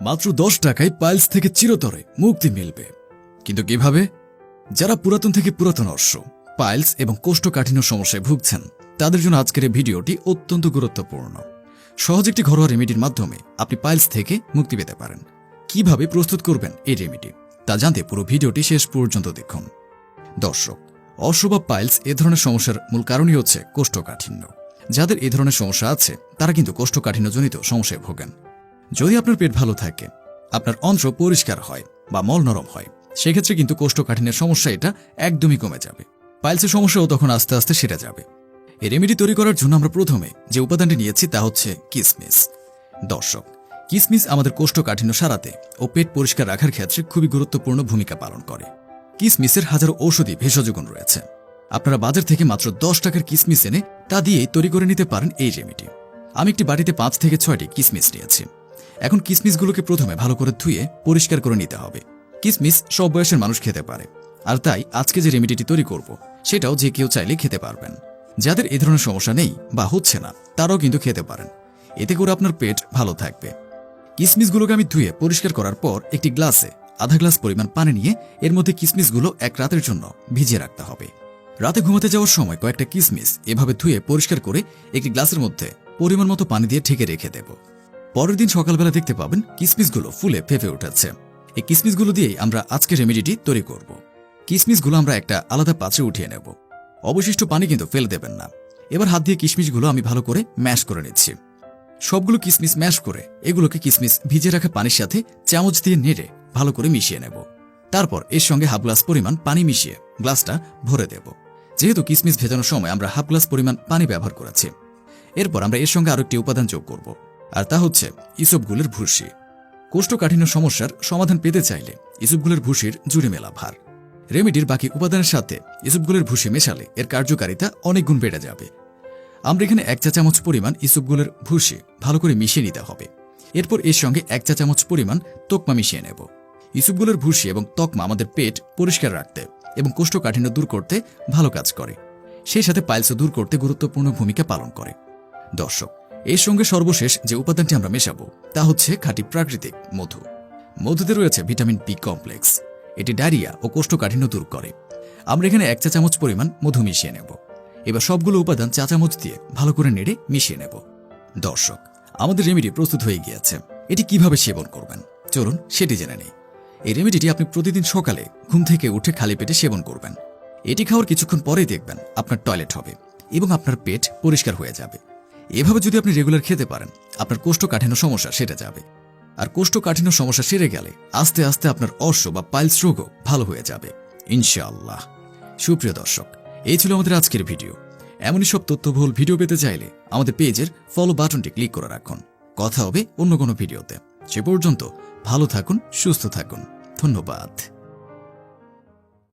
মাত্র দশ টাকায় পাইলস থেকে চিরতরে মুক্তি মিলবে। কিন্তু কীভাবে? যারা পুরাতন থেকে পুরাতন অর্শ, পাইলস এবং কোষ্ঠকাঠিন্য সমস্যায় ভুগছেন, তাদের জন্য আজকের এই ভিডিওটি অত্যন্ত গুরুত্বপূর্ণ। সহজ একটি ঘরোয়া রেমেডির মাধ্যমে আপনি পাইলস থেকে মুক্তি পেতে পারেন। কীভাবে প্রস্তুত করবেন এই রেমেডি, তা জানতে পুরো ভিডিওটি শেষ পর্যন্ত দেখুন। দর্শক অশ্ব বা পাইলস এ ধরনের সমস্যার মূল কারণই হচ্ছে কোষ্ঠকাঠিন্য। যাদের এ ধরনের সমস্যা আছে, তারা কিন্তু কোষ্ঠকাঠিন্যজনিত সমস্যায় ভোগেন। যদি আপনার পেট ভালো থাকে, আপনার অন্ত্র পরিষ্কার হয় বা মল নরম হয়, সেক্ষেত্রে কিন্তু কোষ্ঠকাঠিন্যের সমস্যা এটা একদমই কমে যাবে। পাইলসের সমস্যাও তখন আস্তে আস্তে সেরে যাবে। এই রেমেডি তৈরি করার জন্য আমরা প্রথমে যে উপাদানটি নিয়েছি তা হচ্ছে কিসমিস। দর্শক, কিসমিস আমাদের কোষ্ঠকাঠিন্য সারাতে ও পেট পরিষ্কার রাখার ক্ষেত্রে খুবই গুরুত্বপূর্ণ ভূমিকা পালন করে। কিসমিসের হাজারো ঔষধি ভেষজ গুণ রয়েছে। আপনারা বাজার থেকে মাত্র দশ টাকার কিসমিস এনে তা দিয়েই তৈরি করে নিতে পারেন এই রেমেডি আমি একটি বাড়িতে পাঁচ থেকে ছয়টি কিসমিস নিয়েছি। এখন কিসমিসগুলোকে প্রথমে ভালো করে ধুয়ে পরিষ্কার করে নিতে হবে। কিসমিস সব বয়সের মানুষ খেতে পারে। আর তাই আজকে যে রেমেডিটি তৈরি করব, সেটাও যে কেউ চাইলে খেতে পারবেন। যাদের এ ধরনের সমস্যা নেই বা হচ্ছে না, তারাও কিন্তু খেতে পারেন। এতে করে আপনার পেট ভালো থাকবে। কিসমিসগুলোকে আমি ধুয়ে পরিষ্কার করার পর একটি গ্লাসে আধা গ্লাস পরিমাণ পানি নিয়ে এর মধ্যে কিসমিসগুলো এক রাতের জন্য ভিজিয়ে রাখতে হবে। রাতে ঘুমাতে যাওয়ার সময় কয়েকটা কিসমিস এভাবে ধুয়ে পরিষ্কার করে একটি গ্লাসের মধ্যে পরিমাণ মতো পানি দিয়ে ঠেকে রেখে দেব। পরের দিন সকালবেলা দেখতে পাবেন কিসমিসগুলো ফুলে ফেপে উঠেছে। এই কিসমিসগুলো দিয়েই আমরা আজকে রেমেডিটি তৈরি করব। কিসমিসগুলো আমরা একটা আলাদা পাত্রে উঠিয়ে নেব। অবশিষ্ট পানি কিন্তু ফেলে দেবেন না। এবার হাত দিয়ে কিশমিশগুলো আমি ভালো করে ম্যাশ করে নিচ্ছি। সবগুলো কিসমিস ম্যাশ করে এগুলোকে কিসমিস ভিজে রাখা পানির সাথে চামচ দিয়ে নেড়ে ভালো করে মিশিয়ে নেব। তারপর এর সঙ্গে হাফ গ্লাস পরিমাণ পানি মিশিয়ে গ্লাসটা ভরে দেব। যেহেতু কিসমিস ভেজানোর সময় আমরা হাফ গ্লাস পরিমাণ পানি ব্যবহার করেছি, এরপর আমরা এর সঙ্গে আরও একটি উপাদান যোগ করব। আর তা হচ্ছে, ইসবগুলের ভুসি কোষ্ঠকাঠিন্য সমস্যার সমাধান পেতে চাইলে ইসবগুলের ভুসির জুড়ে মেলা ভার। রেমেডির বাকি উপাদানের সাথে ইসবগুলের ভুসি মেশালে এর কার্যকারিতা অনেক গুণ বেড়ে যাবে। আমরা এখানে এক চা চামচ পরিমাণ ইসবগুলের ভুসি ভালো করে মিশিয়ে নিতে হবে। এরপর এর সঙ্গে এক চা চামচ পরিমাণ তোকমা মিশিয়ে নেব। ইসবগুলের ভুসি এবং তকমা আমাদের পেট পরিষ্কার রাখতে এবং কোষ্ঠকাঠিন্য দূর করতে ভালো কাজ করে। সেই সাথে পাইলসও দূর করতে গুরুত্বপূর্ণ ভূমিকা পালন করে। দর্শক এর সঙ্গে সর্বশেষ যে উপাদানটি আমরা মেশাবো, তা হচ্ছে খাঁটি প্রাকৃতিক মধু। মধুতে রয়েছে ভিটামিন বি কমপ্লেক্স। এটি ডায়রিয়া ও কোষ্ঠকাঠিন্য দূর করে। আমরা এখানে এক চা চামচ পরিমাণ মধু মিশিয়ে নেব। এবার সবগুলো উপাদান চা চামচ দিয়ে ভালো করে নেড়ে মিশিয়ে নেব। দর্শক, আমাদের রেমেডি প্রস্তুত হয়ে গিয়েছে। এটি কীভাবে সেবন করবেন? চলুন সেটি জেনে নেই। এই রেমেডিটি আপনি প্রতিদিন সকালে ঘুম থেকে উঠে খালি পেটে সেবন করবেন। এটি খাওয়ার কিছুক্ষণ পরেই দেখবেন আপনার টয়লেট হবে এবং আপনার পেট পরিষ্কার হয়ে যাবে। এভাবে যদি আপনি রেগুলার খেতে পারেন, আপনার কোষ্ঠকাঠিন্য সমস্যা সেরে যাবে। আর কোষ্ঠকাঠিন্য সমস্যা সেরে গেলে আস্তে আস্তে আপনার অশ্ব বা পাইলস রোগও ভালো হয়ে যাবে। ইনশাআল্লাহ। সুপ্রিয় দর্শক, এই ছিল আমাদের আজকের ভিডিও। এমনই সব তথ্যবহুল ভিডিও পেতে চাইলে আমাদের পেজের ফলো বাটনটি ক্লিক করে রাখুন। কথা হবে অন্য কোনো ভিডিওতে। সে পর্যন্ত ভালো থাকুন, সুস্থ থাকুন। ধন্যবাদ।